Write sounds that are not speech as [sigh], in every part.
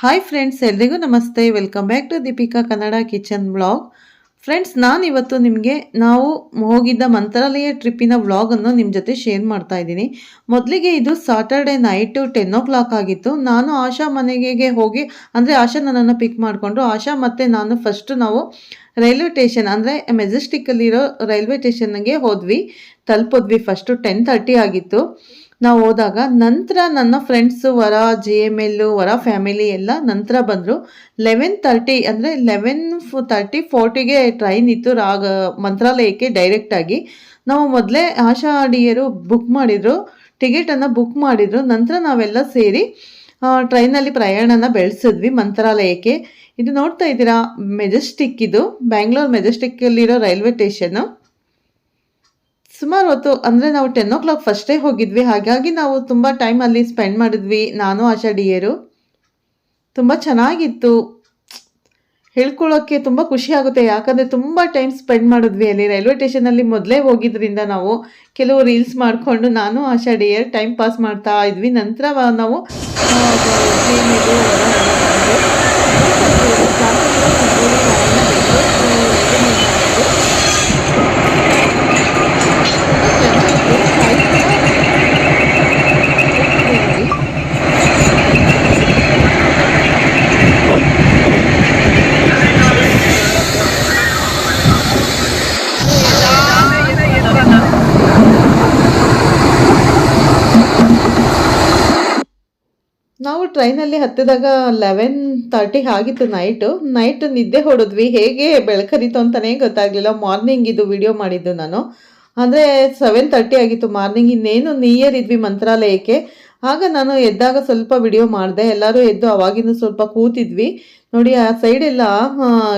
Hi friends ಎಲ್ರಿಗೂ ನಮಸ್ತೆ. Welcome back to Deepika Kannada kitchen blog friends ನಾನು ಇವತ್ತು ನಿಮಗೆ ನಾವು ಹೋಗಿದ್ದ ಮಂತ್ರಾಲಯ ಟ್ರಿಪ್ಪಿನ ವ್ಲಾಗನ್ನು ನಿಮ್ಮ ಜೊತೆ ಶೇರ್ ಮಾಡ್ತಾ ಇದ್ದೀನಿ. ಮೊದಲಿಗೆ ಇದು Saturday night ten o'clock ಆಗಿತ್ತು. ನಾನು ಆಶಾ ಮನೆಗೆ ಹೋಗಿ, ಅಂದರೆ ಆಶಾ ನನ್ನನ್ನು ಪಿಕ್ ಮಾಡಿಕೊಂಡು, ಆಶಾ ಮತ್ತು ನಾನು ಫಸ್ಟು ನಾವು ರೈಲ್ವೆ ಸ್ಟೇಷನ್ ಅಂದರೆ ಮೆಜೆಸ್ಟಿಕ್ಕಲ್ಲಿರೋ ರೈಲ್ವೆ ಸ್ಟೇಷನ್ಗೆ ಹೋದ್ವಿ. ತಲುಪಿದ್ವಿ ಫಸ್ಟು ಟೆನ್ ಆಗಿತ್ತು. ನಾವು ಹೋದಾಗ ನಂತರ ನನ್ನ ಫ್ರೆಂಡ್ಸು ವರ ಜೆ ಎಂ ಎಲ್ಲು ವರ ಫ್ಯಾಮಿಲಿ ಎಲ್ಲ ನಂತರ ಬಂದರು. ಲೆವೆನ್ ತರ್ಟಿ ಅಂದರೆ ಲೆವೆನ್ ಫು ತರ್ಟಿ ಫೋರ್ಟಿಗೆ ಟ್ರೈನ್ ಇತ್ತು ರಾಗ ಮಂತ್ರಾಲಯಕ್ಕೆ ಡೈರೆಕ್ಟಾಗಿ ನಾವು ಮೊದಲೇ ಆಶಾ ಅಡಿಯರು ಬುಕ್ ಮಾಡಿದರು ಟಿಕೆಟನ್ನು ಬುಕ್ ಮಾಡಿದರು. ನಂತರ ನಾವೆಲ್ಲ ಸೇರಿ ಟ್ರೈನಲ್ಲಿ ಪ್ರಯಾಣನ ಬೆಳೆಸಿದ್ವಿ ಮಂತ್ರಾಲಯಕ್ಕೆ. ಇದು ನೋಡ್ತಾ ಇದ್ದೀರಾ ಮೆಜೆಸ್ಟಿಕ್ ಇದು ಬ್ಯಾಂಗ್ಳೂರ್ ಮೆಜೆಸ್ಟಿಕ್ಕಲ್ಲಿರೋ ರೈಲ್ವೆ ಸ್ಟೇಷನ್ನು ಸುಮಾರು ಹೊತ್ತು, ಅಂದರೆ ನಾವು ಟೆನ್ ಓ ಕ್ಲಾಕ್ ಫಸ್ಟೇ ಹೋಗಿದ್ವಿ. ಹಾಗಾಗಿ ನಾವು ತುಂಬ ಟೈಮ್ ಅಲ್ಲಿ ಸ್ಪೆಂಡ್ ಮಾಡಿದ್ವಿ, ನಾನು, ಆಶಾ ಡಿಯರು. ತುಂಬ ಚೆನ್ನಾಗಿತ್ತು. ಹೇಳ್ಕೊಳ್ಳೋಕ್ಕೆ ತುಂಬ ಖುಷಿ ಆಗುತ್ತೆ. ಯಾಕಂದರೆ ತುಂಬ ಟೈಮ್ ಸ್ಪೆಂಡ್ ಮಾಡಿದ್ವಿ ಅಲ್ಲಿ. ರೈಲ್ವೆ ಸ್ಟೇಷನಲ್ಲಿ ಮೊದಲೇ ಹೋಗಿದ್ರಿಂದ ನಾವು ಕೆಲವು ರೀಲ್ಸ್ ಮಾಡಿಕೊಂಡು ನಾನು, ಆಶಾ ಡಿಯರ್ ಟೈಮ್ ಪಾಸ್ ಮಾಡ್ತಾ ಇದ್ವಿ. ನಂತರ ನಾವು ಆ, train ಇದು ಹೊರ ನಾವು ಟ್ರೈನಲ್ಲಿ ಹತ್ತಿದಾಗ ಲೆವೆನ್ ತರ್ಟಿ ಆಗಿತ್ತು ನೈಟು ನೈಟ್ ನಿದ್ದೆ ಹೊಡೆದ್ವಿ. ಹೇಗೆ ಬೆಳಕರಿತು ಅಂತಲೇ ಗೊತ್ತಾಗಲಿಲ್ಲ. ಮಾರ್ನಿಂಗ್ ಇದು ವಿಡಿಯೋ ಮಾಡಿದ್ದು ನಾನು. ಅಂದರೆ ಸೆವೆನ್ ತರ್ಟಿ ಆಗಿತ್ತು. ಮಾರ್ನಿಂಗ್ ಇನ್ನೇನು ನಿಯರ್ ಇದ್ವಿ ಮಂತ್ರಾಲಯಕ್ಕೆ. ಆಗ ನಾನು ಎದ್ದಾಗ ಸ್ವಲ್ಪ ವಿಡಿಯೋ ಮಾಡಿದೆ. ಎಲ್ಲರೂ ಎದ್ದು ಅವಾಗಿನೂ ಸ್ವಲ್ಪ ಕೂತಿದ್ವಿ. ನೋಡಿ, ಆ ಸೈಡ್ ಎಲ್ಲ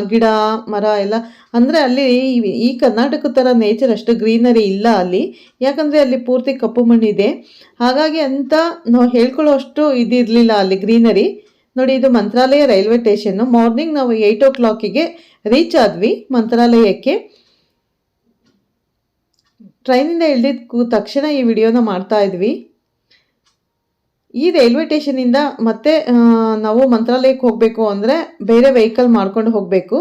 ಗಿಡ, ಮರ ಎಲ್ಲ, ಅಂದರೆ ಅಲ್ಲಿ ಈ- ಕರ್ನಾಟಕ ಥರ ನೇಚರ್ ಅಷ್ಟು ಗ್ರೀನರಿ ಇಲ್ಲ ಅಲ್ಲಿ. ಯಾಕಂದರೆ ಅಲ್ಲಿ ಪೂರ್ತಿ ಕಪ್ಪು ಮಣ್ಣಿದೆ. ಹಾಗಾಗಿ ಅಂತ ನಾವು ಹೇಳ್ಕೊಳ್ಳೋ ಅಷ್ಟು ಇದಿರಲಿಲ್ಲ ಅಲ್ಲಿ ಗ್ರೀನರಿ ನೋಡಿ, ಇದು ಮಂತ್ರಾಲಯ ರೈಲ್ವೆ ಸ್ಟೇಷನ್ನು ಮಾರ್ನಿಂಗ್ ನಾವು ಏಯ್ಟ್ ಓ ಕ್ಲಾಕಿಗೆ ರೀಚ್ ಆದ್ವಿ ಮಂತ್ರಾಲಯಕ್ಕೆ. ಟ್ರೈನಿಂದ ಇಳಿದ ತಕ್ಷಣ ಈ ವಿಡಿಯೋನ ಮಾಡ್ತಾ ಇದ್ವಿ. ಈ ರೈಲ್ವೆ ಸ್ಟೇಷನಿಂದ ಮತ್ತೆ ನಾವು ಮಂತ್ರಾಲಯಕ್ಕೆ ಹೋಗಬೇಕು ಅಂದರೆ ಬೇರೆ ವೆಹಿಕಲ್ ಮಾಡ್ಕೊಂಡು ಹೋಗಬೇಕು.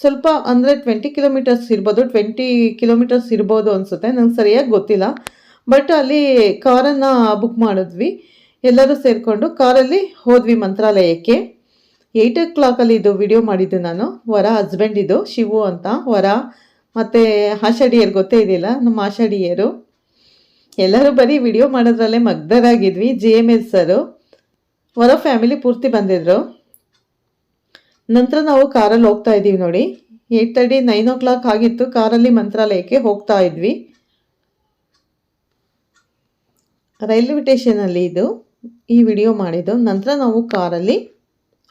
ಸ್ವಲ್ಪ ಅಂದರೆ ಟ್ವೆಂಟಿ ಕಿಲೋಮೀಟರ್ಸ್ ಇರ್ಬೋದು ಟ್ವೆಂಟಿ ಕಿಲೋಮೀಟರ್ಸ್ ಇರ್ಬೋದು ಅನಿಸುತ್ತೆ, ನಂಗೆ ಸರಿಯಾಗಿ ಗೊತ್ತಿಲ್ಲ. ಬಟ್ ಅಲ್ಲಿ ಕಾರನ್ನು ಬುಕ್ ಮಾಡಿದ್ವಿ. ಎಲ್ಲರೂ ಸೇರಿಕೊಂಡು ಕಾರಲ್ಲಿ ಹೋದ್ವಿ ಮಂತ್ರಾಲಯಕ್ಕೆ. ಏಯ್ಟ್ ಓ ಕ್ಲಾಕಲ್ಲಿ ಇದು ವಿಡಿಯೋ ಮಾಡಿದ್ದು ನಾನು. ವರ ಹಸ್ಬೆಂಡ್ ಇದು, ಶಿವು ಅಂತ. ವರ ಮತ್ತು ಆಷಾಢಿಯರ್, ಗೊತ್ತೇ ಇದೆಯಲ್ಲ ನಮ್ಮ ಆಷಾಢಿಯರು. ಎಲ್ಲರೂ ಬರೀ ವಿಡಿಯೋ ಮಾಡೋದ್ರಲ್ಲೇ ಮಗ್ಧರಾಗಿದ್ವಿ ಜಿ ಎಂ ಎಸ್ ಸರು ಹೊರ ಫ್ಯಾಮಿಲಿ ಪೂರ್ತಿ ಬಂದಿದ್ರು. ನಂತರ ನಾವು ಕಾರಲ್ಲಿ ಹೋಗ್ತಾ ಇದ್ದೀವಿ ನೋಡಿ. Eight thirty nine o'clock ಆಗಿತ್ತು ಕಾರಲ್ಲಿ ಮಂತ್ರಾಲಯಕ್ಕೆ ಹೋಗ್ತಾ ಇದ್ವಿ. ರೈಲ್ವೆ ಸ್ಟೇಷನಲ್ಲಿ ಇದು, ಈ ವಿಡಿಯೋ ಮಾಡಿದ್ದು. ನಂತರ ನಾವು ಕಾರಲ್ಲಿ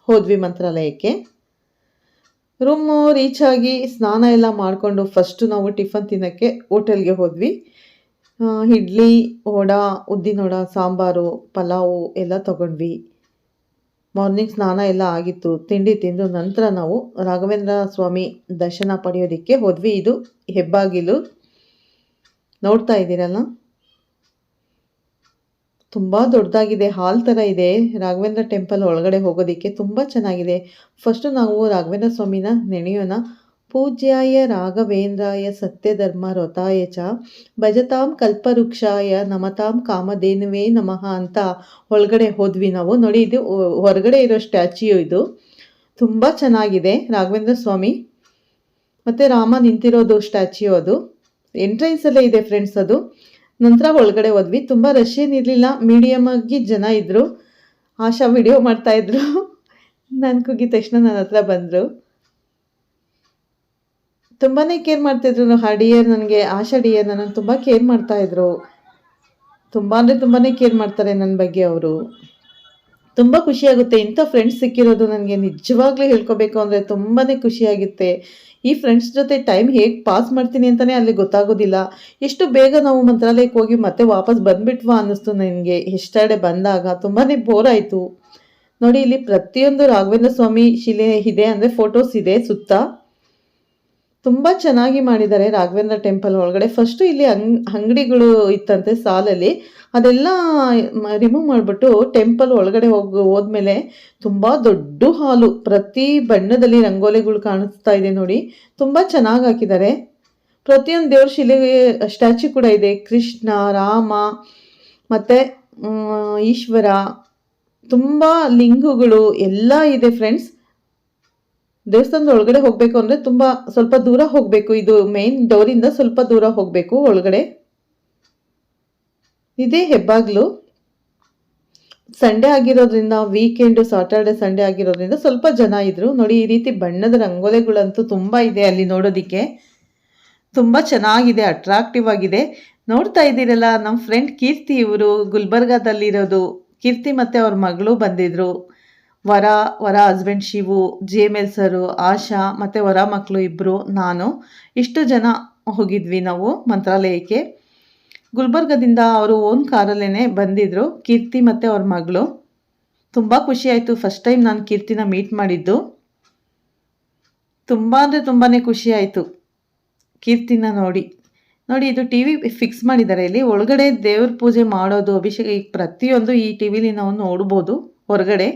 ಹೋದ್ವಿ ಮಂತ್ರಾಲಯಕ್ಕೆ. ರೂಮು ರೀಚ್ ಆಗಿ ಸ್ನಾನ ಎಲ್ಲ ಮಾಡಿಕೊಂಡು ಫಸ್ಟು ನಾವು ಟಿಫನ್ ತಿನ್ನೋಕ್ಕೆ ಹೋಟೆಲ್ಗೆ ಹೋದ್ವಿ. ಇಡ್ಲಿ, ವಡ ಉದ್ದಿನ ವಡ ಸಾಂಬಾರು, ಪಲಾವು ಎಲ್ಲ ತಗೊಂಡ್ವಿ. ಮಾರ್ನಿಂಗ್ ಸ್ನಾನ ಎಲ್ಲ ಆಗಿತ್ತು. ತಿಂಡಿ ತಿಂದು ನಂತರ ನಾವು ರಾಘವೇಂದ್ರ ಸ್ವಾಮಿ ದರ್ಶನ ಪಡೆಯೋದಕ್ಕೆ ಹೋದ್ವಿ. ಇದು ಹೆಬ್ಬಾಗಿಲು. ನೋಡ್ತಾ ಇದ್ದೀರಲ್ಲ? ತುಂಬ ದೊಡ್ಡದಾಗಿದೆ. ಹಾಲ್ ಥರ ಇದೆ. ರಾಘವೇಂದ್ರ ಟೆಂಪಲ್ ಒಳಗಡೆ ಹೋಗೋದಕ್ಕೆ ತುಂಬ ಚೆನ್ನಾಗಿದೆ. ಫಸ್ಟು ನಾವು ರಾಘವೇಂದ್ರ ಸ್ವಾಮಿನ ನೆನೆಯೋಣ. ಪೂಜ್ಯಾಯ ರಾಘವೇಂದ್ರಾಯ ಸತ್ಯಧರ್ಮ ರಥಾಯ ಚ ಭಜತಾಂ ಕಲ್ಪವೃಕ್ಷಾಯ ನಮತಾಂ ಕಾಮಧೇನುವೇ ನಮಃ ಅಂತ ಒಳಗಡೆ ಹೋದ್ವಿ ನಾವು. ನೋಡಿ ಇದು ಹೊರಗಡೆ ಇರೋ ಸ್ಟ್ಯಾಚ್ಯೂ ಇದು. ತುಂಬ ಚೆನ್ನಾಗಿದೆ ರಾಘವೇಂದ್ರ ಸ್ವಾಮಿ. ಮತ್ತು ರಾಮ ನಿಂತಿರೋದು ಸ್ಟ್ಯಾಚ್ಯೂ ಅದು. ಎಂಟ್ರೆನ್ಸಲ್ಲೇ ಇದೆ ಫ್ರೆಂಡ್ಸ್ ಅದು. ನಂತರ ಒಳಗಡೆ ಹೋದ್ವಿ. ತುಂಬ ರಶ್ ಏನಿರಲಿಲ್ಲ ಮೀಡಿಯಮ್ ಆಗಿ ಜನ ಇದ್ದರು ಆಶಾ ವಿಡಿಯೋ ಮಾಡ್ತಾಯಿದ್ರು [laughs] ನಾನು ಕುಗಿದ ತಕ್ಷಣ ನನ್ನ ಹತ್ರ ಬಂದರು. ತುಂಬಾ ಕೇರ್ ಮಾಡ್ತಿದ್ರು ಹಡಿಯರ್ ನನಗೆ, ಆಶಾ ಡಿಯರ್ ನನ್ನನ್ನು ತುಂಬ ಕೇರ್ ಮಾಡ್ತಾಯಿದ್ರು ತುಂಬ ಅಂದರೆ ತುಂಬಾ ಕೇರ್ ಮಾಡ್ತಾರೆ ನನ್ನ ಬಗ್ಗೆ ಅವರು. ತುಂಬ ಖುಷಿಯಾಗುತ್ತೆ ಇಂಥ ಫ್ರೆಂಡ್ಸ್ ಸಿಕ್ಕಿರೋದು ನನಗೆ ನಿಜವಾಗ್ಲೂ ಹೇಳ್ಕೊಬೇಕು ಅಂದರೆ ತುಂಬಾ ಖುಷಿಯಾಗುತ್ತೆ ಈ ಫ್ರೆಂಡ್ಸ್ ಜೊತೆ ಟೈಮ್ ಹೇಗೆ ಪಾಸ್ ಮಾಡ್ತೀನಿ ಅಂತಲೇ ಅಲ್ಲಿ ಗೊತ್ತಾಗೋದಿಲ್ಲ. ಎಷ್ಟು ಬೇಗ ನಾವು ಮಂತ್ರಾಲಯಕ್ಕೆ ಹೋಗಿ ಮತ್ತೆ ವಾಪಸ್ ಬಂದುಬಿಟ್ವಾ ಅನ್ನಿಸ್ತು ನನಗೆ. ಎಷ್ಟಡೆ ಬಂದಾಗ ತುಂಬಾ ಬೋರ್ ಆಯಿತು. ನೋಡಿ, ಇಲ್ಲಿ ಪ್ರತಿಯೊಂದು ರಾಘವೇಂದ್ರ ಸ್ವಾಮಿ ಶಿಲೆ ಇದೆ ಅಂದರೆ ಫೋಟೋಸ್ ಇದೆ ಸುತ್ತ. ತುಂಬ ಚೆನ್ನಾಗಿ ಮಾಡಿದ್ದಾರೆ ರಾಘವೇಂದ್ರ ಟೆಂಪಲ್ ಒಳಗಡೆ. ಫಸ್ಟು ಇಲ್ಲಿ ಅಂಗ್ ಅಂಗಡಿಗಳು ಇತ್ತಂತೆ ಸಾಲಲ್ಲಿ. ಅದೆಲ್ಲ ರಿಮೂವ್ ಮಾಡಿಬಿಟ್ಟು ಟೆಂಪಲ್ ಒಳಗಡೆ ಹೋಗಿ, ಹೋದ್ಮೇಲೆ ತುಂಬ ದೊಡ್ಡ ಹಾಲು, ಪ್ರತಿ ಬಣ್ಣದಲ್ಲಿ ರಂಗೋಲಿಗಳು ಕಾಣಿಸ್ತಾ ಇದೆ ನೋಡಿ. ತುಂಬ ಚೆನ್ನಾಗಿ ಹಾಕಿದ್ದಾರೆ. ಪ್ರತಿಯೊಂದು ದೇವ್ರ ಶಿಲೆಗೆ ಸ್ಟ್ಯಾಚ್ಯೂ ಕೂಡ ಇದೆ. ಕೃಷ್ಣ, ರಾಮ, ಮತ್ತು ಈಶ್ವರ, ತುಂಬ ಲಿಂಗಗಳು ಎಲ್ಲ ಇದೆ ಫ್ರೆಂಡ್ಸ್. ದೇವಸ್ಥಾನದ ಒಳಗಡೆ ಹೋಗಬೇಕು ಅಂದರೆ ತುಂಬ ಸ್ವಲ್ಪ ದೂರ ಹೋಗಬೇಕು. ಇದು ಮೇನ್ ಡೋರಿಂದ ಸ್ವಲ್ಪ ದೂರ ಹೋಗಬೇಕು ಒಳಗಡೆ. ಇದೇ ಹೆಬ್ಬಾಗ್ಲು. ಸಂಡೇ ಆಗಿರೋದ್ರಿಂದ ವೀಕೆಂಡು ಸಾಟರ್ಡೆ ಸಂಡೇ ಆಗಿರೋದ್ರಿಂದ ಸ್ವಲ್ಪ ಜನ ಇದ್ರು. ನೋಡಿ, ಈ ರೀತಿ ಬಣ್ಣದ ರಂಗೋಲೆಗಳಂತೂ ತುಂಬ ಇದೆ ಅಲ್ಲಿ ನೋಡೋದಕ್ಕೆ. ತುಂಬ ಚೆನ್ನಾಗಿದೆ ಅಟ್ರಾಕ್ಟಿವ್ ಆಗಿದೆ. ನೋಡ್ತಾ ಇದ್ದೀರಲ್ಲ ನಮ್ಮ ಫ್ರೆಂಡ್ ಕೀರ್ತಿ ಇವರು ಗುಲ್ಬರ್ಗಾದಲ್ಲಿರೋದು. ಕೀರ್ತಿ ಮತ್ತು ಅವ್ರ ಮಗಳು ಬಂದಿದ್ರು. ವರ ವರ husband Shivu G M L sir Asha, ಮತ್ತು ವರ ಮಕ್ಕಳು ಇಬ್ಬರು ನಾನು. ಇಷ್ಟು ಜನ ಹೋಗಿದ್ವಿ ನಾವು ಮಂತ್ರಾಲಯಕ್ಕೆ. ಗುಲ್ಬರ್ಗದಿಂದ ಅವರು ಓನ್ ಕಾರಲ್ಲೇ ಬಂದಿದ್ದರು ಕೀರ್ತಿ ಮತ್ತು ಅವ್ರ ಮಗಳು. ತುಂಬ ಖುಷಿಯಾಯಿತು ಫಸ್ಟ್ ಟೈಮ್ ನಾನು ಕೀರ್ತಿನ ಮೀಟ್ ಮಾಡಿದ್ದು. ತುಂಬ ಅಂದರೆ ತುಂಬಾ ಖುಷಿಯಾಯಿತು ಕೀರ್ತಿನ ನೋಡಿ. ನೋಡಿ, ಇದು ಟಿ ವಿ ಫಿಕ್ಸ್ ಮಾಡಿದ್ದಾರೆ ಇಲ್ಲಿ. ಒಳಗಡೆ ದೇವ್ರ ಪೂಜೆ ಮಾಡೋದು, ಅಭಿಷೇಕ ಈಗ ಪ್ರತಿಯೊಂದು ಈ ಟಿ ವಿಲಿ ನಾವು ನೋಡ್ಬೋದು, ಹೊರಗಡೆ.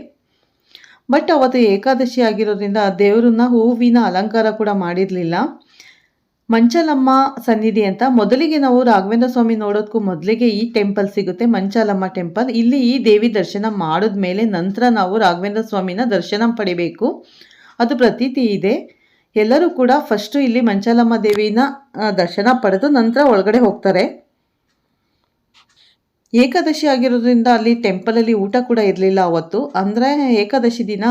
ಬಟ್ ಅವತ್ತು ಏಕಾದಶಿ ಆಗಿರೋದ್ರಿಂದ ದೇವರನ್ನ ಹೂವಿನ ಅಲಂಕಾರ ಕೂಡ ಮಾಡಿರಲಿಲ್ಲ. ಮಂಚಲಮ್ಮ ಸನ್ನಿಧಿ ಅಂತ ಮೊದಲಿಗೆ ನಾವು ರಾಘವೇಂದ್ರ ಸ್ವಾಮಿ ನೋಡೋದಕ್ಕೂ ಮೊದಲಿಗೆ ಈ ಟೆಂಪಲ್ ಸಿಗುತ್ತೆ, ಮಂಚಾಲಮ್ಮ ಟೆಂಪಲ್ ಇಲ್ಲಿ ಈ ದೇವಿ ದರ್ಶನ ಮಾಡಿದ ಮೇಲೆ ನಂತರ ನಾವು ರಾಘವೇಂದ್ರ ಸ್ವಾಮಿನ ದರ್ಶನ ಪಡಿಬೇಕು. ಅದು ಪ್ರತೀತಿ ಇದೆ. ಎಲ್ಲರೂ ಕೂಡ ಫಸ್ಟು ಇಲ್ಲಿ ಮಂಚಾಲಮ್ಮ ದೇವಿನ ದರ್ಶನ ಪಡೆದು ನಂತರ ಒಳಗಡೆ ಹೋಗ್ತಾರೆ. ಏಕಾದಶಿ ಆಗಿರೋದ್ರಿಂದ ಅಲ್ಲಿ ಟೆಂಪಲಲ್ಲಿ ಊಟ ಕೂಡ ಇರಲಿಲ್ಲ ಅವತ್ತು. ಅಂದರೆ ಏಕಾದಶಿ ದಿನ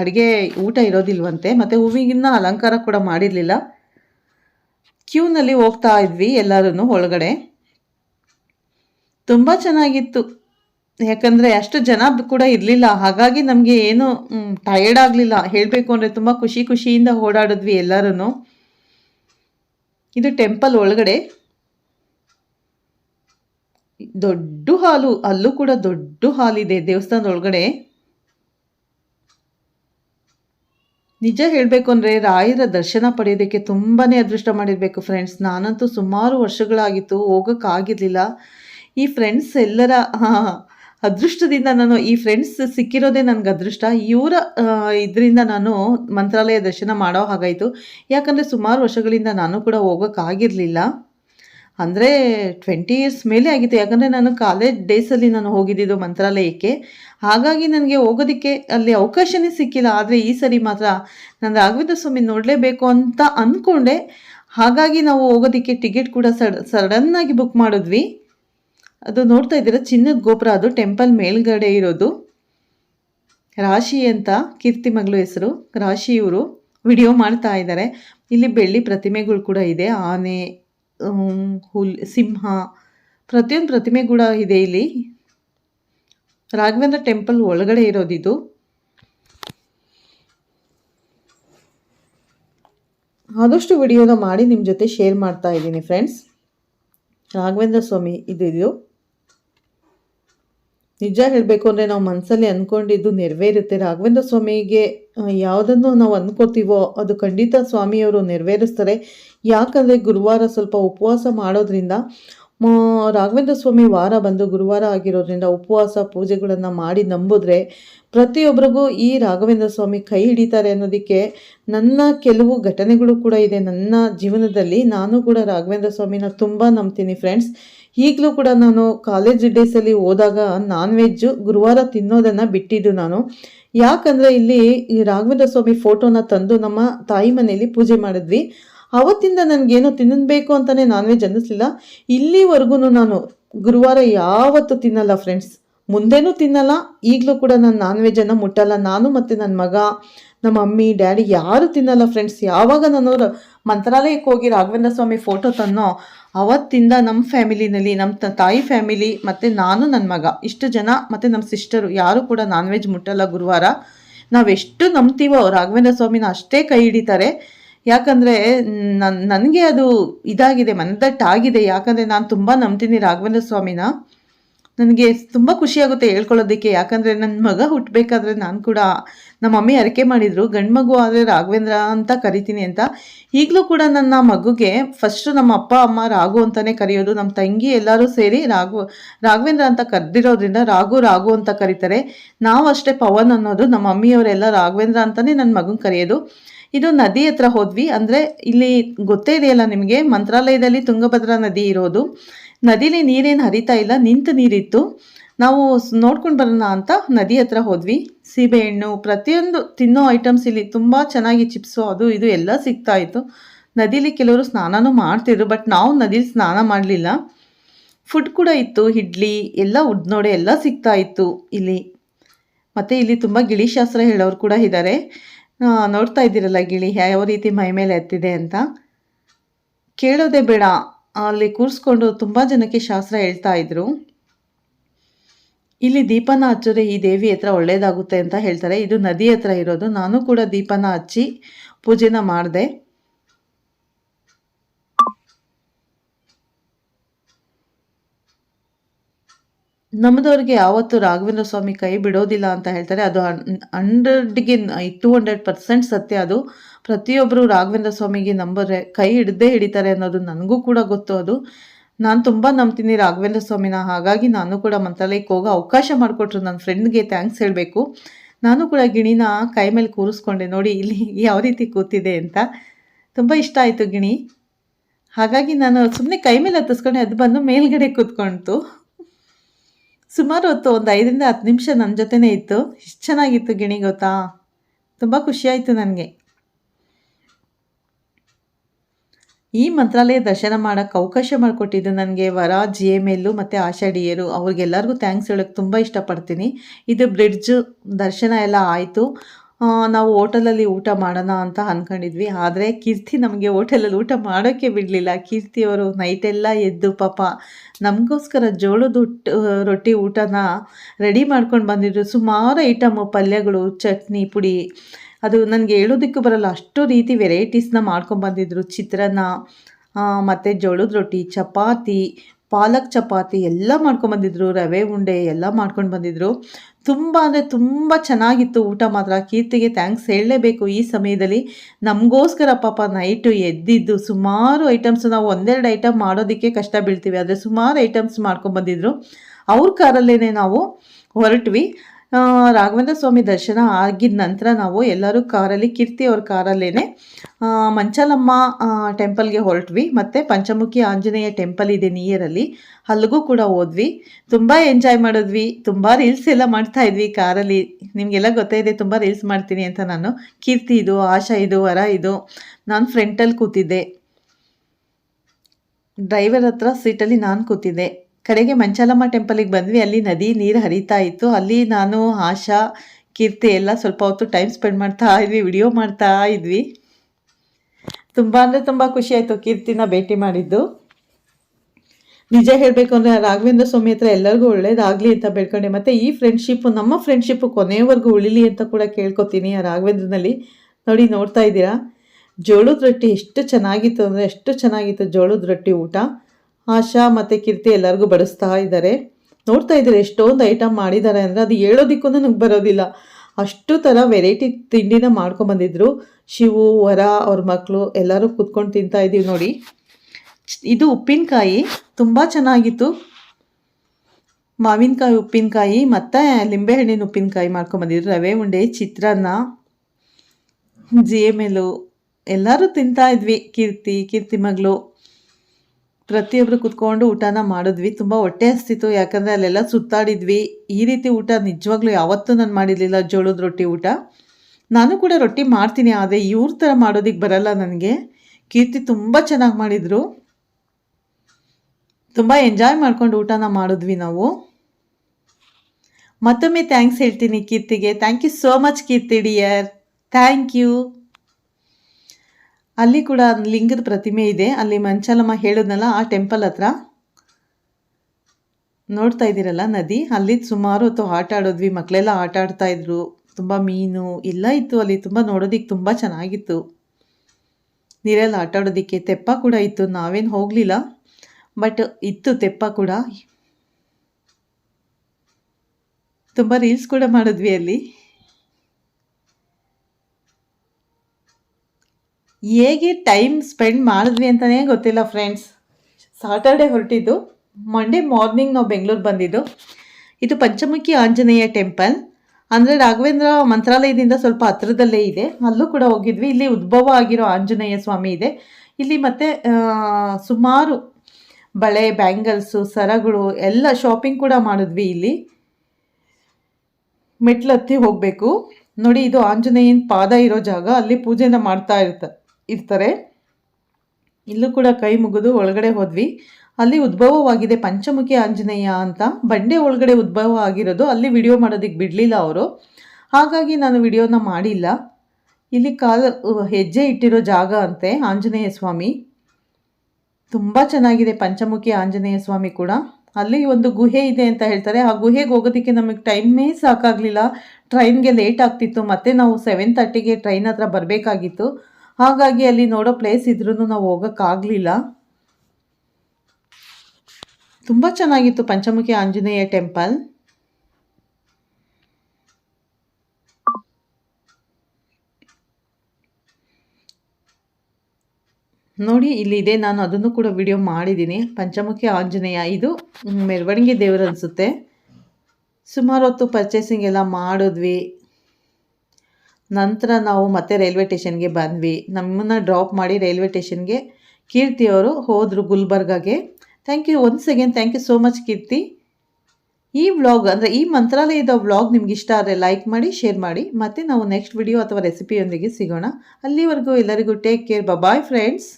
ಅಡುಗೆ ಊಟ ಇರೋದಿಲ್ವಂತೆ, ಮತ್ತು ಹೂವಿನ ಅಲಂಕಾರ ಕೂಡ ಮಾಡಿರಲಿಲ್ಲ. ಕ್ಯೂನಲ್ಲಿ ಹೋಗ್ತಾ ಇದ್ವಿ ಎಲ್ಲರೂ ಒಳಗಡೆ. ತುಂಬ ಚೆನ್ನಾಗಿತ್ತು. ಯಾಕಂದರೆ ಅಷ್ಟು ಜನ ಕೂಡ ಇರಲಿಲ್ಲ. ಹಾಗಾಗಿ ನಮಗೆ ಏನು ಟಯರ್ಡ್ ಆಗಲಿಲ್ಲ. ಹೇಳಬೇಕು ಅಂದರೆ ತುಂಬ ಖುಷಿ ಖುಷಿಯಿಂದ ಓಡಾಡಿದ್ವಿ ಎಲ್ಲರೂ ಇದು ಟೆಂಪಲ್ ಒಳಗಡೆ. ದೊಡ್ಡ ಹಾಲು, ಅಲ್ಲೂ ಕೂಡ ದೊಡ್ಡ ಹಾಲಿದೆ ದೇವಸ್ಥಾನದ ಒಳಗಡೆ ನಿಜ ಹೇಳಬೇಕು ಅಂದರೆ ರಾಯರ ದರ್ಶನ ಪಡೆಯೋದಕ್ಕೆ ತುಂಬಾ ಅದೃಷ್ಟ ಮಾಡಿರಬೇಕು ಫ್ರೆಂಡ್ಸ್ ನಾನಂತೂ ಸುಮಾರು ವರ್ಷಗಳಾಗಿತ್ತು ಹೋಗೋಕ್ಕಾಗಿರಲಿಲ್ಲ ಈ ಫ್ರೆಂಡ್ಸ್ ಎಲ್ಲರ ಅದೃಷ್ಟದಿಂದ ನಾನು ಈ ಫ್ರೆಂಡ್ಸ್ ಸಿಕ್ಕಿರೋದೇ ನನಗೆ ಅದೃಷ್ಟ. ಇವರ ಇದರಿಂದ ನಾನು ಮಂತ್ರಾಲಯ ದರ್ಶನ ಮಾಡೋ ಹಾಗಾಯಿತು. ಯಾಕಂದರೆ ಸುಮಾರು ವರ್ಷಗಳಿಂದ ನಾನು ಕೂಡ ಹೋಗೋಕ್ಕಾಗಿರಲಿಲ್ಲ ಅಂದರೆ ಟ್ವೆಂಟಿ ಇಯರ್ಸ್ ಮೇಲೆ ಆಗಿತ್ತು. ಯಾಕಂದರೆ ನಾನು ಕಾಲೇಜ್ ಡೇಸಲ್ಲಿ ನಾನು ಹೋಗಿದ್ದಿದ್ದು ಮಂತ್ರಾಲಯಕ್ಕೆ. ಹಾಗಾಗಿ ನನಗೆ ಹೋಗೋದಕ್ಕೆ ಅಲ್ಲಿ ಅವಕಾಶವೇ ಸಿಕ್ಕಿಲ್ಲ. ಆದರೆ ಈ ಸರಿ ಮಾತ್ರ ನಾನು ರಾಘವೇಂದ್ರ ಸ್ವಾಮಿ ನೋಡಲೇಬೇಕು ಅಂತ ಅಂದ್ಕೊಂಡೆ ಹಾಗಾಗಿ ನಾವು ಹೋಗೋದಕ್ಕೆ ಟಿಕೆಟ್ ಕೂಡ ಸಡ್ ಸಡನ್ನಾಗಿ ಬುಕ್ ಮಾಡಿದ್ವಿ. ಅದು ನೋಡ್ತಾ ಇದ್ದೀರಾ? ಚಿನ್ನದ ಗೋಪುರ, ಅದು ಟೆಂಪಲ್ ಮೇಲ್ಗಡೆ ಇರೋದು. ರಾಶಿ ಅಂತ ಕೀರ್ತಿ ಮಗಳು ಹೆಸರು. ರಾಶಿ ಇವರು ವಿಡಿಯೋ ಮಾಡ್ತಾ ಇದ್ದಾರೆ. ಇಲ್ಲಿ ಬೆಳ್ಳಿ ಪ್ರತಿಮೆಗಳು ಕೂಡ ಇದೆ. ಆನೆ ಹುಲ್, ಸಿಂಹ, ಪ್ರತಿಯೊಂದು ಪ್ರತಿಮೆ ಕೂಡ ಇದೆ ಇಲ್ಲಿ. ರಾಘವೇಂದ್ರ ಟೆಂಪಲ್ ಒಳಗಡೆ ಇರೋದಿದು. ಆದಷ್ಟು ವಿಡಿಯೋನ ಮಾಡಿ ನಿಮ್ಮ ಜೊತೆ ಶೇರ್ ಮಾಡ್ತಾ ಇದ್ದೀನಿ ಫ್ರೆಂಡ್ಸ್ ರಾಘವೇಂದ್ರ ಸ್ವಾಮಿ ಇದು ನಿಜ ಹೇಳಬೇಕು ಅಂದರೆ ನಾವು ಮನಸ್ಸಲ್ಲಿ ಅಂದ್ಕೊಂಡಿದ್ದು ನೆರವೇರುತ್ತೆ. ರಾಘವೇಂದ್ರ ಸ್ವಾಮಿಗೆ ಯಾವುದನ್ನು ನಾವು ಅಂದ್ಕೋತೀವೋ ಅದು ಖಂಡಿತ ಸ್ವಾಮಿಯವರು ನೆರವೇರಿಸ್ತಾರೆ. ಯಾಕಂದರೆ ಗುರುವಾರ ಸ್ವಲ್ಪ ಉಪವಾಸ ಮಾಡೋದ್ರಿಂದ ರಾಘವೇಂದ್ರ ಸ್ವಾಮಿ ವಾರ ಬಂದು ಗುರುವಾರ ಆಗಿರೋದ್ರಿಂದ ಉಪವಾಸ ಪೂಜೆಗಳನ್ನು ಮಾಡಿ ನಂಬಿದ್ರೆ ಪ್ರತಿಯೊಬ್ಬರಿಗೂ ಈ ರಾಘವೇಂದ್ರ ಸ್ವಾಮಿ ಕೈ ಹಿಡಿತಾರೆ ಅನ್ನೋದಕ್ಕೆ ನನ್ನ ಕೆಲವು ಘಟನೆಗಳು ಕೂಡ ಇದೆ. ನನ್ನ ಜೀವನದಲ್ಲಿ ನಾನು ಕೂಡ ರಾಘವೇಂದ್ರ ಸ್ವಾಮಿನ ತುಂಬ ನಂಬ್ತೀನಿ ಫ್ರೆಂಡ್ಸ್ ಈಗಲೂ ಕೂಡ ನಾನು ಕಾಲೇಜ್ ಡೇಸಲ್ಲಿ ಹೋದಾಗ ನಾನ್ ವೆಜ್ಜು ಗುರುವಾರ ತಿನ್ನೋದನ್ನು ಬಿಟ್ಟಿದ್ದು ನಾನು. ಯಾಕಂದರೆ ಇಲ್ಲಿ ಈ ರಾಘವೇಂದ್ರ ಸ್ವಾಮಿ ಫೋಟೋನ ತಂದು ನಮ್ಮ ತಾಯಿ ಮನೆಯಲ್ಲಿ ಪೂಜೆ ಮಾಡಿದ್ವಿ. ಅವತ್ತಿಂದ ನನಗೇನೋ ತಿನ್ನಬೇಕು ಅಂತಲೇ ನಾನ್ ವೆಜ್ ಅನ್ನಿಸ್ಲಿಲ್ಲ. ಇಲ್ಲಿವರೆಗೂ ನಾನು ಗುರುವಾರ ಯಾವತ್ತೂ ತಿನ್ನಲ್ಲ ಫ್ರೆಂಡ್ಸ್. ಮುಂದೆನೂ ತಿನ್ನಲ್ಲ, ಈಗಲೂ ಕೂಡ ನಾನು ನಾನ್ ವೆಜ್ಜನ್ನು ಮುಟ್ಟಲ್ಲ. ನಾನು ಮತ್ತು ನನ್ನ ಮಗ, ನಮ್ಮ ಮಮ್ಮಿ, ಡ್ಯಾಡಿ ಯಾರು ತಿನ್ನಲ್ಲ ಫ್ರೆಂಡ್ಸ್. ಯಾವಾಗ ನಾನು ಮಂತ್ರಾಲಯಕ್ಕೆ ಹೋಗಿ ರಾಘವೇಂದ್ರ ಸ್ವಾಮಿ ಫೋಟೋ ತನ್ನೋ ಅವತ್ತಿಂದ ನಮ್ಮ ಫ್ಯಾಮಿಲಿನಲ್ಲಿ ನಮ್ಮ ತಾಯಿ ಫ್ಯಾಮಿಲಿ ಮತ್ತು ನಾನು ನನ್ನ ಮಗ, ಇಷ್ಟು ಜನ ಮತ್ತು ನಮ್ಮ ಸಿಸ್ಟರು ಯಾರು ಕೂಡ ನಾನ್ ವೆಜ್ ಮುಟ್ಟಲ್ಲ ಗುರುವಾರ. ನಾವೆಷ್ಟು ನಂಬ್ತೀವೋ ರಾಘವೇಂದ್ರ ಸ್ವಾಮಿನ ಅಷ್ಟೇ ಕೈ ಹಿಡಿತಾರೆ. ಯಾಕಂದರೆ ನನ್, ನನಗೆ ಅದು ಇದಾಗಿದೆ, ಮನದಟ್ಟಾಗಿದೆ. ಯಾಕಂದರೆ ನಾನು ತುಂಬ ನಂಬ್ತೀನಿ ರಾಘವೇಂದ್ರ ಸ್ವಾಮಿನ ನನಗೆ ತುಂಬ ಖುಷಿಯಾಗುತ್ತೆ ಹೇಳ್ಕೊಳ್ಳೋದಕ್ಕೆ. ಯಾಕಂದರೆ ನನ್ನ ಮಗ ಹುಟ್ಟಬೇಕಾದ್ರೆ ನಾನು ಕೂಡ ನಮ್ಮ ಮಮ್ಮಿ ಅರಕೆ ಮಾಡಿದರು. ಗಂಡು ಮಗು ಆದರೆ ರಾಘವೇಂದ್ರ ಅಂತ ಕರಿತೀನಿ ಅಂತ. ಈಗಲೂ ಕೂಡ ನನ್ನ ಮಗುಗೆ ಫಸ್ಟು ನಮ್ಮ ಅಪ್ಪ, ಅಮ್ಮ ರಾಘು ಅಂತಲೇ ಕರೆಯೋದು. ನಮ್ಮ ತಂಗಿ ಎಲ್ಲರೂ ಸೇರಿ ರಾಘು, ರಾಘವೇಂದ್ರ ಅಂತ ಕರೆದಿರೋದ್ರಿಂದ ರಾಘು ರಾಘು ಅಂತ ಕರೀತಾರೆ. ನಾವು ಅಷ್ಟೇ ಪವನ್ ಅನ್ನೋದು ನಮ್ಮ ಮಮ್ಮಿಯವರೆಲ್ಲ ರಾಘವೇಂದ್ರ ಅಂತಲೇ ನನ್ನ ಮಗನ ಕರೆಯೋದು. ಇದು ನದಿ ಹತ್ರ ಹೋದ್ವಿ. ಅಂದರೆ ಇಲ್ಲಿ ಗೊತ್ತೇ ಇದೆಯಲ್ಲ ನಿಮಗೆ? ಮಂತ್ರಾಲಯದಲ್ಲಿ ತುಂಗಭದ್ರಾ ನದಿ ಇರೋದು. ನದಿಲಿ ನೀರೇನು ಹರಿತಾ ಇಲ್ಲ, ನಿಂತು ನೀರಿತ್ತು. ನಾವು ನೋಡ್ಕೊಂಡು ಬರೋಣ ಅಂತ ನದಿ ಹತ್ರ ಹೋದ್ವಿ. ಸೀಬೆಹಣ್ಣು, ಪ್ರತಿಯೊಂದು ತಿನ್ನೋ ಐಟಮ್ಸ್ ಇಲ್ಲಿ ತುಂಬ ಚೆನ್ನಾಗಿ ಚಿಪ್ಸು ಅದು ಇದು ಎಲ್ಲ ಸಿಗ್ತಾ ಇತ್ತು. ನದಿಲಿ ಕೆಲವರು ಸ್ನಾನನೂ ಮಾಡ್ತಿದ್ರು ಬಟ್ ನಾವು ನದಿಲಿ ಸ್ನಾನ ಮಾಡಲಿಲ್ಲ. ಫುಡ್ ಕೂಡ ಇತ್ತು, ಇಡ್ಲಿ, ಎಲ್ಲ ಉದ್ನೋಡೆ ಎಲ್ಲ ಸಿಗ್ತಾ ಇತ್ತು ಇಲ್ಲಿ. ಮತ್ತು ಇಲ್ಲಿ ತುಂಬ ಗಿಳಿಶಾಸ್ತ್ರ ಹೇಳೋರು ಕೂಡ ಇದ್ದಾರೆ. ನೋಡ್ತಾ ಇದ್ದೀರಲ್ಲ ಗಿಳಿ, ಯಾವ ರೀತಿ ಮೈ ಮೇಲೆ ಎತ್ತಿದೆ ಅಂತ. ಕೇಳೋದೇ ಬೇಡ, ಅಲ್ಲಿ ಕೂರಿಸ್ಕೊಂಡು ತುಂಬ ಜನಕ್ಕೆ ಶಾಸ್ತ್ರ ಹೇಳ್ತಾ ಇದ್ರು. ಇಲ್ಲಿ ದೀಪನ ಹಚ್ಚಿದ್ರೆ ಈ ದೇವಿ ಹತ್ರ ಒಳ್ಳೇದಾಗುತ್ತೆ ಅಂತ ಹೇಳ್ತಾರೆ. ಇದು ನದಿ ಹತ್ರ ಇರೋದು. ನಾನು ಕೂಡ ದೀಪನ ಹಚ್ಚಿ ಪೂಜೆನ ಮಾಡಿದೆ. ನಮ್ಮದವ್ರಿಗೆ ಯಾವತ್ತು ರಾಘವೇಂದ್ರ ಸ್ವಾಮಿ ಕೈ ಬಿಡೋದಿಲ್ಲ ಅಂತ ಹೇಳ್ತಾರೆ. ಅದು ಹಂಡ್ರೆಡ್ಗೆ ಟೂ ಹಂಡ್ರೆಡ್ ಪರ್ಸೆಂಟ್ ಸತ್ಯ ಅದು. ಪ್ರತಿಯೊಬ್ಬರು ರಾಘವೇಂದ್ರ ಸ್ವಾಮಿಗೆ ನಂಬರ್ ಕೈ ಹಿಡ್ದೇ ಹಿಡಿತಾರೆ ಅನ್ನೋದು ನನಗೂ ಕೂಡ ಗೊತ್ತು ಅದು. ನಾನು ತುಂಬ ನಂಬ್ತೀನಿ ರಾಘವೇಂದ್ರ ಸ್ವಾಮಿನ, ಹಾಗಾಗಿ ನಾನು ಕೂಡ ಮಂತ್ರಾಲಯಕ್ಕೆ ಹೋಗೋ ಅವಕಾಶ ಮಾಡಿಕೊಟ್ರು ನನ್ನ ಫ್ರೆಂಡ್ಗೆ ಥ್ಯಾಂಕ್ಸ್ ಹೇಳಬೇಕು. ನಾನು ಕೂಡ ಗಿಣಿನ ಕೈ ಮೇಲೆ ಕೂರಿಸ್ಕೊಂಡೆ, ನೋಡಿ ಇಲ್ಲಿ ಯಾವ ರೀತಿ ಕೂತಿದೆ ಅಂತ. ತುಂಬ ಇಷ್ಟ ಆಯಿತು ಗಿಣಿ. ಹಾಗಾಗಿ ನಾನು ಸುಮ್ಮನೆ ಕೈ ಮೇಲೆ ಹತ್ತಿಸ್ಕೊಂಡೆ, ಅದು ಬಂದು ಮೇಲ್ಗಡೆ ಕೂತ್ಕೊಳ್ತು ಸುಮಾರು ಹೊತ್ತು ಒಂದು ಐದರಿಂದ ಹತ್ತು ನಿಮಿಷ ನನ್ನ ಜೊತೆನೇ ಇತ್ತು. ಇಷ್ಟು ಚೆನ್ನಾಗಿತ್ತು ಗಿಣಿ, ಗೊತ್ತಾ? ತುಂಬ ಖುಷಿಯಾಯಿತು ನನಗೆ. ಈ ಮಂತ್ರಾಲಯ ದರ್ಶನ ಮಾಡೋಕ್ಕೆ ಅವಕಾಶ ಮಾಡಿಕೊಟ್ಟಿದ್ದು ನನಗೆ ವರ ಜಿ ಎಂ ಎಲ್ಲು ಮತ್ತು ಆಷಾಢಿಯರು ಅವ್ರಿಗೆಲ್ಲರಿಗೂ ಥ್ಯಾಂಕ್ಸ್ ಹೇಳೋಕ್ಕೆ ತುಂಬ ಇಷ್ಟಪಡ್ತೀನಿ. ಇದು ಬ್ರಿಡ್ಜ್ ದರ್ಶನ ಎಲ್ಲ ಆಯಿತು. ನಾವು ಹೋಟೆಲಲ್ಲಿ ಊಟ ಮಾಡೋಣ ಅಂತ ಅಂದ್ಕೊಂಡಿದ್ವಿ ಆದರೆ ಕೀರ್ತಿ ನಮಗೆ ಹೋಟೆಲಲ್ಲಿ ಊಟ ಮಾಡೋಕ್ಕೆ ಬಿಡಲಿಲ್ಲ. ಕೀರ್ತಿಯವರು ನೈಟೆಲ್ಲ ಎದ್ದು ಪಾಪ ನಮಗೋಸ್ಕರ ಜೋಳದ ರೊಟ್ಟಿ ಊಟನ ರೆಡಿ ಮಾಡ್ಕೊಂಡು ಬಂದಿದ್ರು. ಸುಮಾರು ಐಟಮು ಪಲ್ಯಗಳು, ಚಟ್ನಿ, ಪುಡಿ. ಅದು ನನಗೆ ಹೇಳೋದಕ್ಕೂ ಬರಲ್ಲ. ಅಷ್ಟು ರೀತಿ ವೆರೈಟೀಸ್ನ ಮಾಡ್ಕೊಂಬಂದಿದ್ರು ಚಿತ್ರಾನ್ನ ಮತ್ತು ಜೋಳದ ರೊಟ್ಟಿ, ಚಪಾತಿ, ಪಾಲಕ್ ಚಪಾತಿ ಎಲ್ಲ ಮಾಡ್ಕೊಂಬಂದಿದ್ರು ರವೆ ಉಂಡೆ ಎಲ್ಲ ಮಾಡ್ಕೊಂಡು ಬಂದಿದ್ರು. ತುಂಬ ಅಂದರೆ ತುಂಬ ಚೆನ್ನಾಗಿತ್ತು ಊಟ ಮಾತ್ರ. ಕೀರ್ತಿಗೆ ಥ್ಯಾಂಕ್ಸ್ ಹೇಳಲೇಬೇಕು ಈ ಸಮಯದಲ್ಲಿ. ನಮಗೋಸ್ಕರ ಪಾಪ ನೈಟು ಎದ್ದಿದ್ದು ಸುಮಾರು ಐಟಮ್ಸ್ ನಾವು ಒಂದೆರಡು ಐಟಮ್ ಮಾಡೋದಕ್ಕೆ ಕಷ್ಟ ಬೀಳ್ತೀವಿ. ಆದರೆ ಸುಮಾರು ಐಟಮ್ಸ್ ಮಾಡ್ಕೊಂಬಂದಿದ್ರು ಅವ್ರ ಕಾರಲ್ಲೇ ನಾವು ಹೊರಟ್ವಿ. ರಾಘವೇಂದ್ರ ಸ್ವಾಮಿ ದರ್ಶನ ಆಗಿದ ನಂತರ ನಾವು ಎಲ್ಲರೂ ಕಾರಲ್ಲಿ, ಕೀರ್ತಿ ಅವ್ರ ಕಾರಲ್ಲೇ ಮಂಚಾಲಮ್ಮ ಟೆಂಪಲ್ಗೆ ಹೊರಟ್ವಿ. ಮತ್ತು ಪಂಚಮುಖಿ ಆಂಜನೇಯ ಟೆಂಪಲ್ ಇದೆ ನಿಯರಲ್ಲಿ ಅಲ್ಲಿಗೂ ಕೂಡ ಹೋದ್ವಿ. ತುಂಬ ಎಂಜಾಯ್ ಮಾಡಿದ್ವಿ. ತುಂಬ ರೀಲ್ಸ್ ಎಲ್ಲ ಮಾಡ್ತಾ ಇದ್ವಿ ಕಾರಲ್ಲಿ. ನಿಮಗೆಲ್ಲ ಗೊತ್ತೇ ಇದೆ, ತುಂಬ ರೀಲ್ಸ್ ಮಾಡ್ತೀನಿ ಅಂತ ನಾನು. ಕೀರ್ತಿ ಇದು, ಆಶಾ ಇದು, ವರ ಇದು. ನಾನು ಫ್ರೆಂಟಲ್ಲಿ ಕೂತಿದ್ದೆ. ಡ್ರೈವರ್ ಹತ್ರ ಸೀಟಲ್ಲಿ ನಾನು ಕೂತಿದ್ದೆ. ಕಡೆಗೆ ಮಂಚಾಲಮ್ಮ ಟೆಂಪಲಿಗೆ ಬಂದ್ವಿ. ಅಲ್ಲಿ ನದಿ ನೀರು ಹರಿತಾ ಇತ್ತು. ಅಲ್ಲಿ ನಾನು, ಆಶಾ, ಕೀರ್ತಿ ಎಲ್ಲ ಸ್ವಲ್ಪ ಹೊತ್ತು ಟೈಮ್ ಸ್ಪೆಂಡ್ ಮಾಡ್ತಾ ಇದ್ವಿ ವಿಡಿಯೋ ಮಾಡ್ತಾ ಇದ್ವಿ. ತುಂಬ ಅಂದರೆ ತುಂಬ ಖುಷಿ ಆಯಿತು ಕೀರ್ತಿನ ಭೇಟಿ ಮಾಡಿದ್ದು. ನಿಜ ಹೇಳಬೇಕು ಅಂದರೆ ರಾಘವೇಂದ್ರ ಸ್ವಾಮಿ ಹತ್ರ ಎಲ್ಲರಿಗೂ ಒಳ್ಳೇದಾಗಲಿ ಅಂತ ಬೇಡ್ಕೊಂಡೆ. ಮತ್ತು ಈ ಫ್ರೆಂಡ್ಶಿಪ್ಪು ನಮ್ಮ ಫ್ರೆಂಡ್ಶಿಪ್ಪು ಕೊನೆಯವರೆಗೂ ಉಳಿಲಿ ಅಂತ ಕೂಡ ಕೇಳ್ಕೊತೀನಿ ಆ ರಾಘವೇಂದ್ರನಲ್ಲಿ. ನೋಡಿ, ನೋಡ್ತಾ ಇದ್ದೀರಾ? ಜೋಳದ ರೊಟ್ಟಿ ಎಷ್ಟು ಚೆನ್ನಾಗಿತ್ತು ಅಂದರೆ, ಎಷ್ಟು ಚೆನ್ನಾಗಿತ್ತು ಜೋಳದ ರೊಟ್ಟಿ ಊಟ. ಆಶಾ ಮತ್ತು ಕೀರ್ತಿ ಎಲ್ಲರಿಗೂ ಬಡಿಸ್ತಾ ಇದ್ದಾರೆ. ನೋಡ್ತಾ ಇದ್ದಾರೆ, ಎಷ್ಟೊಂದು ಐಟಮ್ ಮಾಡಿದ್ದಾರೆ ಅಂದರೆ ಅದು ಹೇಳೋದಿಕ್ಕೂ ನನಗೆ ಬರೋದಿಲ್ಲ. ಅಷ್ಟು ಥರ ವೆರೈಟಿ ತಿಂಡಿನ ಮಾಡ್ಕೊಂಬಂದಿದ್ರು ಶಿವು, ವರ, ಅವ್ರ ಮಕ್ಕಳು ಎಲ್ಲರೂ ಕೂತ್ಕೊಂಡು ತಿಂತಾ ಇದ್ದೀವಿ ನೋಡಿ. ಇದು ಉಪ್ಪಿನಕಾಯಿ, ತುಂಬ ಚೆನ್ನಾಗಿತ್ತು. ಮಾವಿನಕಾಯಿ ಉಪ್ಪಿನಕಾಯಿ ಮತ್ತು ಲಿಂಬೆಹಣ್ಣಿನ ಉಪ್ಪಿನಕಾಯಿ ಮಾಡ್ಕೊಂಬಂದಿದ್ರು ರವೆ, ಉಂಡೆ, ಚಿತ್ರಾನ್ನ ಜಿ ಎಂ ಎಲು ಎಲ್ಲರೂ ತಿಂತಾ ಇದ್ವಿ. ಕೀರ್ತಿ ಕೀರ್ತಿ ಮಗಳು. ಪ್ರತಿಯೊಬ್ಬರು ಕುತ್ಕೊಂಡು ಊಟನ ಮಾಡಿದ್ವಿ. ತುಂಬ ಹೊಟ್ಟೆ ಹಸ್ತಿತ್ತು. ಯಾಕಂದರೆ ಅಲ್ಲೆಲ್ಲ ಸುತ್ತಾಡಿದ್ವಿ. ಈ ರೀತಿ ಊಟ ನಿಜವಾಗ್ಲೂ ಯಾವತ್ತೂ ನಾನು ಮಾಡಿರಲಿಲ್ಲ ಜೋಳದ ರೊಟ್ಟಿ ಊಟ. ನಾನು ಕೂಡ ರೊಟ್ಟಿ ಮಾಡ್ತೀನಿ, ಆದರೆ ಇವ್ರ ಥರ ಮಾಡೋದಕ್ಕೆ ಬರಲ್ಲ ನನಗೆ. ಕೀರ್ತಿ ತುಂಬ ಚೆನ್ನಾಗಿ ಮಾಡಿದರು. ತುಂಬ ಎಂಜಾಯ್ ಮಾಡ್ಕೊಂಡು ಊಟನ ಮಾಡಿದ್ವಿ ನಾವು. ಮತ್ತೊಮ್ಮೆ ಥ್ಯಾಂಕ್ಸ್ ಹೇಳ್ತೀನಿ ಕೀರ್ತಿಗೆ. Thank you so much Keerthi dear thank you ಅಲ್ಲಿ ಕೂಡ ಲಿಂಗದ ಪ್ರತಿಮೆ ಇದೆ. ಅಲ್ಲಿ ಮಂಚಾಲಮ್ಮ ಹೇಳಿದ್ನಲ್ಲ, ಆ ಟೆಂಪಲ್ ಹತ್ರ? ನೋಡ್ತಾ ಇದ್ದೀರಲ್ಲ ನದಿ? ಅಲ್ಲಿ ಸುಮಾರು ಹೊತ್ತು ಆಟ ಆಡೋದ್ವಿ. ಮಕ್ಕಳೆಲ್ಲ ಆಟ ಆಡ್ತಾ ಇದ್ರು. ತುಂಬ ಮೀನು ಎಲ್ಲ ಇತ್ತು ಅಲ್ಲಿ. ತುಂಬ ನೋಡೋದಿಕ್ಕೆ ತುಂಬ ಚೆನ್ನಾಗಿತ್ತು. ನೀರಲ್ಲಿ ಆಟ ಆಡೋದಕ್ಕೆ ತೆಪ್ಪ ಕೂಡ ಇತ್ತು. ನಾವೇನು ಹೋಗಲಿಲ್ಲ. ಬಟ್ ಇತ್ತು ತೆಪ್ಪ ಕೂಡ. ತುಂಬ ರೀಲ್ಸ್ ಕೂಡ ಮಾಡಿದ್ವಿ ಅಲ್ಲಿ. ಹೇಗೆ ಟೈಮ್ ಸ್ಪೆಂಡ್ ಮಾಡಿದ್ವಿ ಅಂತಲೇ ಗೊತ್ತಿಲ್ಲ ಫ್ರೆಂಡ್ಸ್ ಸಾಟರ್ಡೆ ಹೊರಟಿದ್ದು ಮಂಡೇ ಮಾರ್ನಿಂಗ್ ನಾವು ಬೆಂಗಳೂರು ಬಂದಿದ್ದು. ಇದು ಪಂಚಮುಖಿ ಆಂಜನೇಯ ಟೆಂಪಲ್ ಅಂದರೆ ರಾಘವೇಂದ್ರ ಮಂತ್ರಾಲಯದಿಂದ ಸ್ವಲ್ಪ ಹತ್ರದಲ್ಲೇ ಇದೆ. ಅಲ್ಲೂ ಕೂಡ ಹೋಗಿದ್ವಿ. ಇಲ್ಲಿ ಉದ್ಭವ ಆಗಿರೋ ಆಂಜನೇಯ ಸ್ವಾಮಿ ಇದೆ. ಇಲ್ಲಿ ಮತ್ತೆ ಸುಮಾರು ಬಳೆ ಬ್ಯಾಂಗಲ್ಸು ಸರಗಳು, ಎಲ್ಲ ಶಾಪಿಂಗ್ ಕೂಡ ಮಾಡಿದ್ವಿ ಇಲ್ಲಿ. ಮೆಟ್ಲು ಹತ್ತಿ ಹೋಗಬೇಕು. ನೋಡಿ, ಇದು ಆಂಜನೇಯನ ಪಾದ ಇರೋ ಜಾಗ. ಅಲ್ಲಿ ಪೂಜೆನ ಮಾಡ್ತಾ ಇರ್ತ ಇರ್ತಾರೆ. ಇಲ್ಲೂ ಕೂಡ ಕೈ ಮುಗಿದು ಒಳಗಡೆ ಹೋದ್ವಿ. ಅಲ್ಲಿ ಉದ್ಭವವಾಗಿದೆ ಪಂಚಮುಖಿ ಆಂಜನೇಯ ಅಂತ. ಬಂಡೆ ಒಳಗಡೆ ಉದ್ಭವ ಆಗಿರೋದು ಅಲ್ಲಿ ವಿಡಿಯೋ ಮಾಡೋದಕ್ಕೆ ಬಿಡಲಿಲ್ಲ ಅವರು. ಹಾಗಾಗಿ ನಾನು ವಿಡಿಯೋನ ಮಾಡಿಲ್ಲ. ಇಲ್ಲಿ ಕಾಲ ಹೆಜ್ಜೆ ಇಟ್ಟಿರೋ ಜಾಗ ಅಂತೆ ಆಂಜನೇಯ ಸ್ವಾಮಿ. ತುಂಬ ಚೆನ್ನಾಗಿದೆ ಪಂಚಮುಖಿ ಆಂಜನೇಯ ಸ್ವಾಮಿ ಕೂಡ. ಅಲ್ಲಿ ಒಂದು ಗುಹೆ ಇದೆ ಅಂತ ಹೇಳ್ತಾರೆ. ಆ ಗುಹೆಗೆ ಹೋಗೋದಕ್ಕೆ ನಮಗೆ ಟೈಮೇ ಸಾಕಾಗಲಿಲ್ಲ. ಟ್ರೈನ್ಗೆ ಲೇಟ್ ಆಗ್ತಿತ್ತು. ಮತ್ತೆ ನಾವು ಸೆವೆನ್ ತರ್ಟಿಗೆ ಟ್ರೈನ್ ಹತ್ರ ಬರಬೇಕಾಗಿತ್ತು. ಹಾಗಾಗಿ ಅಲ್ಲಿ ನೋಡೋ ಪ್ಲೇಸ್ ಇದ್ರೂ ನಾವು ಹೋಗೋಕ್ಕಾಗಲಿಲ್ಲ. ತುಂಬ ಚೆನ್ನಾಗಿತ್ತು ಪಂಚಮುಖಿ ಆಂಜನೇಯ ಟೆಂಪಲ್ ನೋಡಿ ಇಲ್ಲಿದೆ ನಾನು ಅದನ್ನು ಕೂಡ ವಿಡಿಯೋ ಮಾಡಿದ್ದೀನಿ. ಪಂಚಮುಖಿ ಆಂಜನೇಯ, ಇದು ಮೆರವಣಿಗೆ ದೇವರು ಅನಿಸುತ್ತೆ. ಸುಮಾರು ಹೊತ್ತು ಪರ್ಚೇಸಿಂಗ್ ಎಲ್ಲ ಮಾಡಿದ್ವಿ. ನಂತರ ನಾವು ಮತ್ತೆ ರೈಲ್ವೆ ಸ್ಟೇಷನ್ಗೆ ಬಂದ್ವಿ. ನಮ್ಮನ್ನು ಡ್ರಾಪ್ ಮಾಡಿ ರೈಲ್ವೆ ಸ್ಟೇಷನ್ಗೆ ಕೀರ್ತಿ ಅವರು ಹೋದರು ಗುಲ್ಬರ್ಗಾಗೆ. Thank you once again thank you so much Keerthi. ಈ ವ್ಲಾಗ್ ಅಂದರೆ ಈ ಮಂತ್ರಾಲಯದ ವ್ಲಾಗ್ ನಿಮ್ಗೆ ಇಷ್ಟ ಆದರೆ ಲೈಕ್ ಮಾಡಿ ಶೇರ್ ಮಾಡಿ. ಮತ್ತು ನಾವು ನೆಕ್ಸ್ಟ್ ವಿಡಿಯೋ ಅಥವಾ ರೆಸಿಪಿಯೊಂದಿಗೆ ಸಿಗೋಣ. ಅಲ್ಲಿವರೆಗೂ ಎಲ್ಲರಿಗೂ ಟೇಕ್ ಕೇರ್ ಬಾಯ್ ಫ್ರೆಂಡ್ಸ್